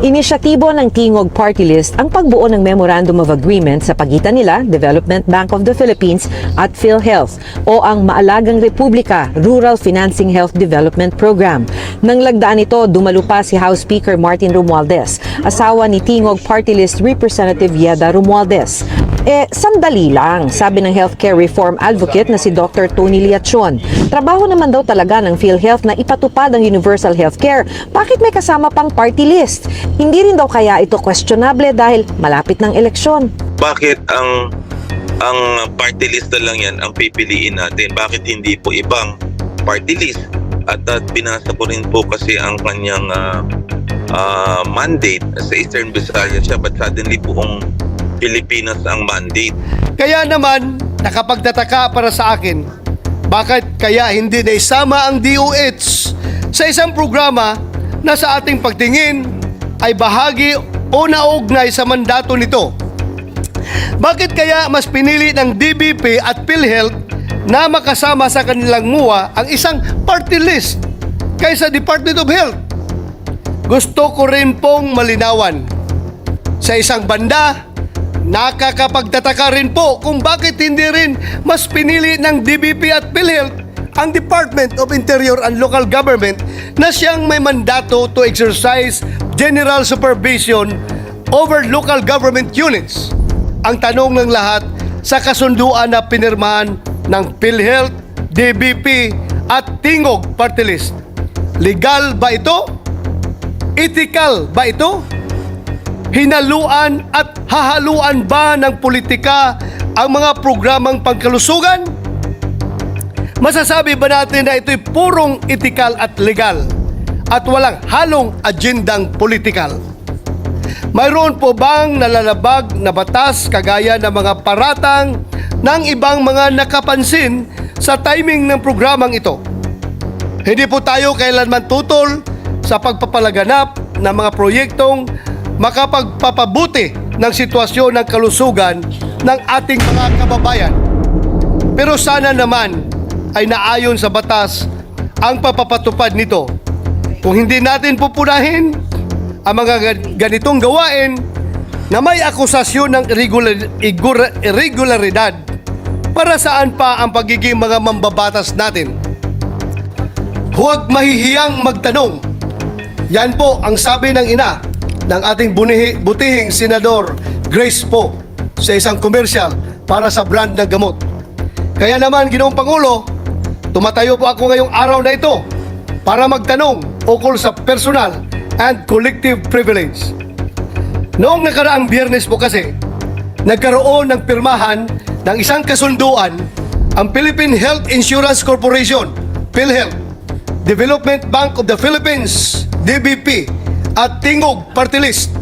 Inisyatibo ng Tingog Party List ang pagbuo ng Memorandum of Agreement sa pagitan nila, Development Bank of the Philippines at PhilHealth o ang Maalagang Republika Rural Financing Health Development Program. Nang lagdaan ito, dumalo pa si House Speaker Martin Romualdez, asawa ni Tingog Party List Representative Yeda Romualdez. Eh, sandali lang, sabi ng healthcare reform advocate na si Dr. Tony Liachon. Trabaho naman daw talaga ng PhilHealth na ipatupad ang universal healthcare. Bakit may kasama pang party list? Hindi rin daw kaya ito questionable dahil malapit ng eleksyon. bakit ang ang party list na lang yan ang pipiliin natin? Bakit hindi po ibang party list? At, at binasa ko rin po kasi ang kanyang ah, ah, mandate sa Eastern Visayas siya but suddenly buong Pilipinas ang mandate. Kaya naman, nakapagtataka para sa akin, bakit kaya hindi na isama ang DOH sa isang programa na sa ating pagtingin ay bahagi o naugnay sa mandato nito? Bakit kaya mas pinili ng DBP at PhilHealth na makasama sa kanilang MUA ang isang party list kaysa Department of Health? Gusto ko rin pong malinawan. Sa isang banda, nakakapagtataka rin po kung bakit hindi rin mas pinili ng DBP at PhilHealth ang Department of Interior and Local Government na siyang may mandato to exercise general supervision over local government units. Ang tanong ng lahat sa kasunduan na pinirmahan ng PhilHealth, DBP at Tingog Party List. Legal ba ito? Ethical ba ito? Hinaluan at hahaluan ba ng politika ang mga programang pangkalusugan? Masasabi ba natin na ito'y purong etikal at legal at walang halong agendang politikal? Mayroon po bang nalalabag na batas kagaya ng mga paratang ng ibang mga nakapansin sa timing ng programang ito? Hindi po tayo kailanman tutol sa pagpapalaganap ng mga proyektong makapagpapabuti ng sitwasyon ng kalusugan ng ating mga kababayan. Pero sana naman ay naayon sa batas ang papapatupad nito. Kung hindi natin pupunahin ang mga gan- ganitong gawain na may akusasyon ng irregular, irregularidad, para saan pa ang pagiging mga mambabatas natin? Huwag mahihiyang magtanong. Yan po ang sabi ng ina ng ating bunihi, butihing senador Grace po sa isang komersyal para sa brand ng gamot. Kaya naman, Ginoong Pangulo, tumatayo po ako ngayong araw na ito para magtanong ukol sa personal and collective privilege. Noong nakaraang biyernes po kasi, nagkaroon ng pirmahan ng isang kasunduan ang Philippine Health Insurance Corporation, PhilHealth, Development Bank of the Philippines, DBP, at Tingog Party List.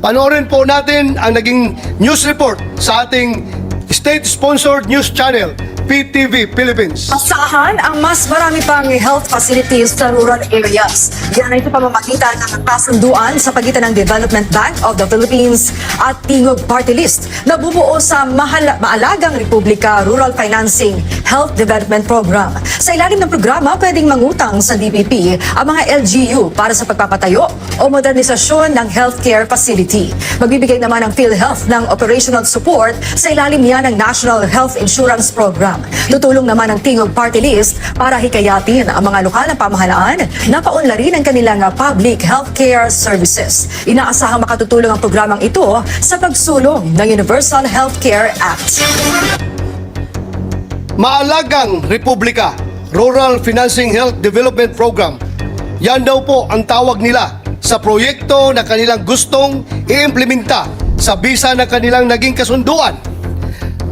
Panoorin po natin ang naging news report sa ating state-sponsored news channel, PTV Philippines. Asahan ang mas marami pang health facilities sa rural areas. Yan ay sa pamamagitan ng kasunduan sa pagitan ng Development Bank of the Philippines at Tingog Party List na bumuo sa Mahala- Maalagang Republika Rural Financing Health Development Program. Sa ilalim ng programa, pwedeng mangutang sa DPP ang mga LGU para sa pagpapatayo o modernisasyon ng healthcare facility. Magbibigay naman ang PhilHealth ng operational support sa ilalim niya ng National Health Insurance Program. Tutulong naman ang Tingog Party List para hikayatin ang mga lokal na pamahalaan na paunlarin ang kanilang uh, public healthcare services. Inaasahang makatutulong ang programang ito sa pagsulong ng Universal Healthcare Act. Maalagang Republika Rural Financing Health Development Program. Yan daw po ang tawag nila sa proyekto na kanilang gustong i-implementa sa bisa na kanilang naging kasunduan.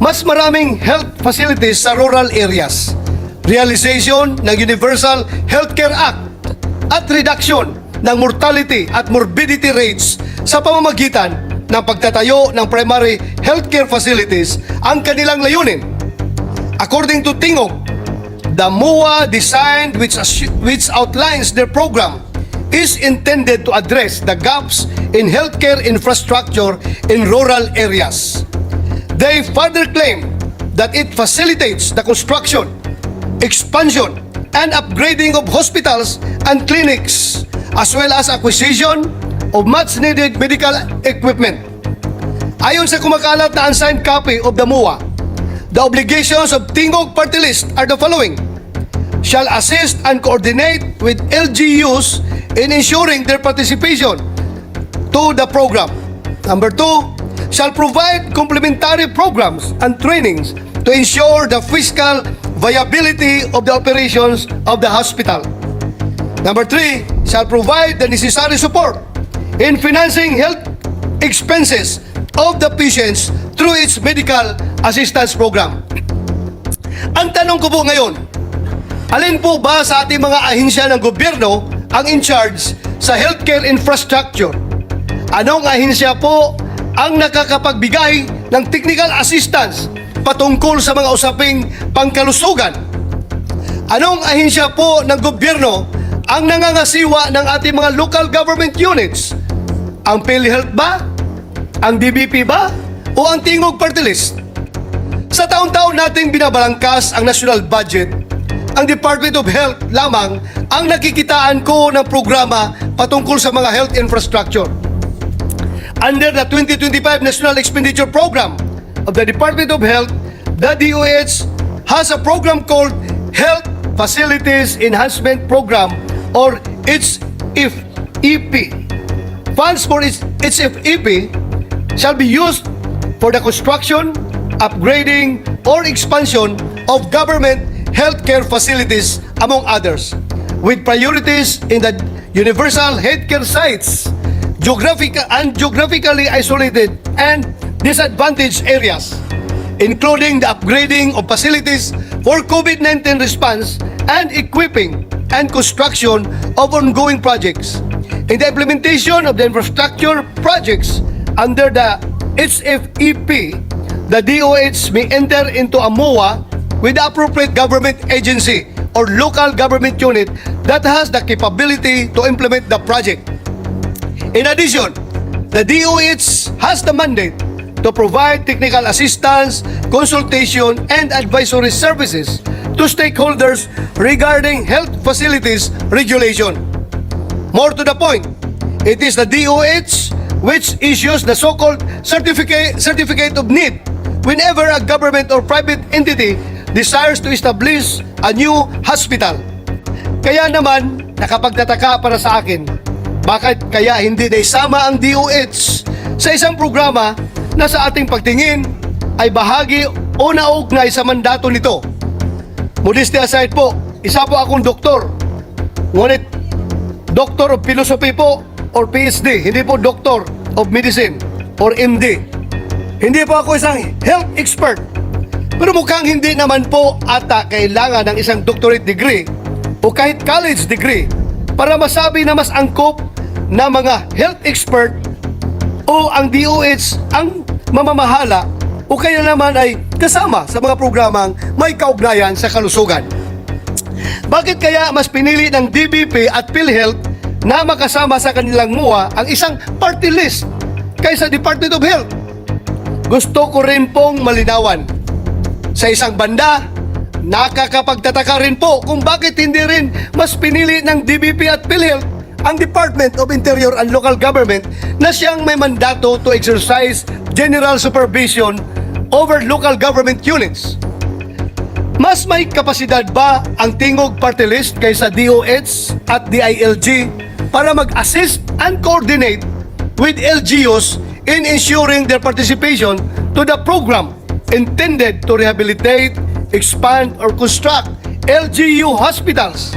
Mas maraming health facilities sa rural areas. Realization ng Universal Healthcare Act at reduction ng mortality at morbidity rates sa pamamagitan ng pagtatayo ng primary healthcare facilities ang kanilang layunin. According to Tingog, the MUA designed which, which outlines their program is intended to address the gaps in healthcare infrastructure in rural areas. They further claim that it facilitates the construction, expansion, and upgrading of hospitals and clinics, as well as acquisition of much-needed medical equipment. Ayon sa kumakalat na unsigned copy of the MUA, the obligations of Tingog Party List are the following. Shall assist and coordinate with LGUs in ensuring their participation to the program. Number two, shall provide complementary programs and trainings to ensure the fiscal viability of the operations of the hospital. Number three, shall provide the necessary support in financing health expenses of the patients through its medical assistance program. Ang tanong ko po ngayon, alin po ba sa ating mga ahensya ng gobyerno ang in charge sa healthcare infrastructure? Anong ahensya po ang nakakapagbigay ng technical assistance patungkol sa mga usaping pangkalusugan? Anong ahensya po ng gobyerno ang nangangasiwa ng ating mga local government units? Ang PhilHealth ba? Ang DBP ba? O ang Tingog Party? Sa taon-taon nating binabalangkas ang national budget, ang Department of Health lamang ang nakikitaan ko ng programa patungkol sa mga health infrastructure. Under the 2025 National Expenditure Program of the Department of Health, the DOH has a program called Health Facilities Enhancement Program or its HFEP. Funds for its HFEP shall be used for the construction, upgrading, or expansion of government healthcare facilities, among others, with priorities in the universal healthcare sites, geographic and geographically isolated and disadvantaged areas, including the upgrading of facilities for COVID-19 response and equipping and construction of ongoing projects. In the implementation of the infrastructure projects under the HFEP, the DOH may enter into a MOA with the appropriate government agency or local government unit that has the capability to implement the project. In addition, the DOH has the mandate to provide technical assistance, consultation, and advisory services to stakeholders regarding health facilities regulation. More to the point, it is the DOH which issues the so-called certificate, certificate of need whenever a government or private entity desires to establish a new hospital. Kaya naman, nakapagtataka para sa akin, bakit kaya hindi na isama ang DOH sa isang programa na sa ating pagtingin ay bahagi o naugnay sa mandato nito. Modesty aside po, isa po akong doktor. Ngunit, Doctor of Philosophy po or PhD, hindi po Doctor of Medicine or MD. Hindi po ako isang health expert. Pero mukhang hindi naman po ata kailangan ng isang doctorate degree o kahit college degree para masabi na mas angkop na mga health expert o ang DOH ang mamamahala o kaya naman ay kasama sa mga programang may kaugnayan sa kalusugan. Bakit kaya mas pinili ng DBP at PhilHealth na makasama sa kanilang MUA ang isang party list kaysa Department of Health? Gusto ko rin pong malinawan. Sa isang banda, nakakapagtataka rin po kung bakit hindi rin mas pinili ng DBP at PhilHealth ang Department of Interior and Local Government na siyang may mandato to exercise general supervision over local government units. Mas may kapasidad ba ang Tingog Party List kaysa DOH at DILG para mag-assist and coordinate with LGUs in ensuring their participation to the program intended to rehabilitate, expand, or construct LGU hospitals?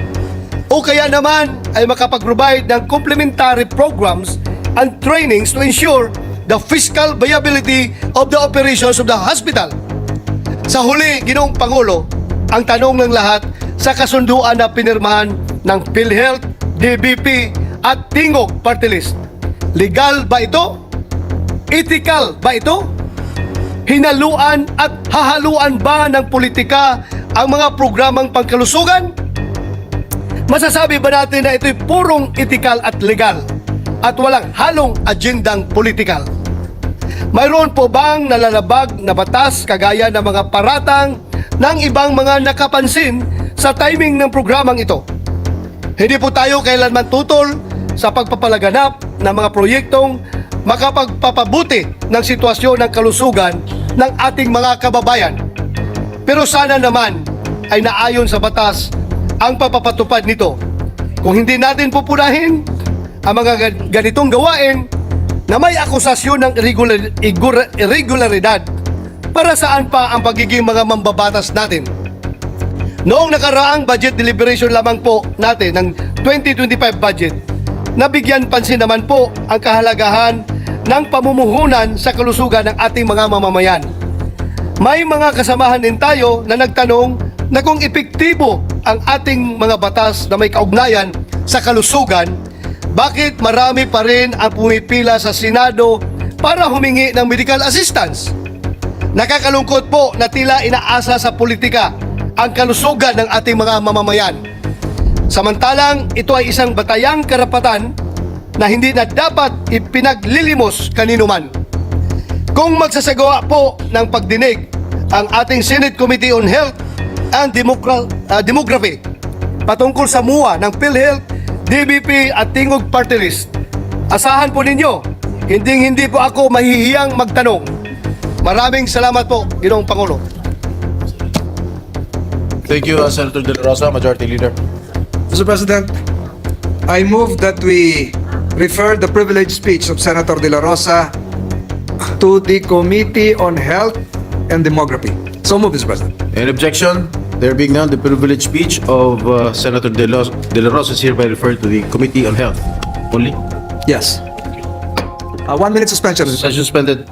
O kaya naman ay makapag-provide ng complementary programs and trainings to ensure the fiscal viability of the operations of the hospital? Sa huli, Ginoong Pangulo, ang tanong ng lahat sa kasunduan na pinirmahan ng PhilHealth, DBP at Tingog Party List. Legal ba ito? Ethical ba ito? Hinaluan at hahaluan ba ng politika ang mga programang pangkalusugan? Masasabi ba natin na ito'y purong ethical at legal at walang halong agendang politikal? Mayroon po bang nalalabag na batas kagaya ng mga paratang ng ibang mga nakapansin sa timing ng programang ito? Hindi po tayo kailanman tutol sa pagpapalaganap ng mga proyektong makapagpapabuti ng sitwasyon ng kalusugan ng ating mga kababayan. Pero sana naman ay naayon sa batas ang papapatupad nito. Kung hindi natin pupunahin ang mga gan- ganitong gawain na may akusasyon ng irregular, irregularidad, para saan pa ang pagiging mga mambabatas natin? Noong nakaraang budget deliberation lamang po natin ng 2025 budget, nabigyan pansin naman po ang kahalagahan ng pamumuhunan sa kalusugan ng ating mga mamamayan. May mga kasamahan din tayo na nagtanong na kung epektibo ang ating mga batas na may kaugnayan sa kalusugan, bakit marami pa rin ang pumipila sa Senado para humingi ng medical assistance? Nakakalungkot po na tila inaasa sa politika ang kalusugan ng ating mga mamamayan. Samantalang ito ay isang batayang karapatan na hindi na dapat ipinaglilimos kanino man. Kung magsasagawa po ng pagdinig ang ating Senate Committee on Health and Democra- ah, Demography patungkol sa MUA ng PhilHealth, DBP at Tingog Party List, asahan po ninyo, hindi hindi po ako mahihiyang magtanong. Maraming salamat po, Ginoong Pangulo. Thank you, uh, Senator De La Rosa, Majority Leader. Mr. President, I move that we refer the privileged speech of Senator De La Rosa to the Committee on Health and Demography. So move, Mr. President. Any objection? There being none, the privileged speech of uh, Senator De La, De La Rosa is hereby referred to the Committee on Health. Only? Yes. Uh, one minute suspension. Session suspended.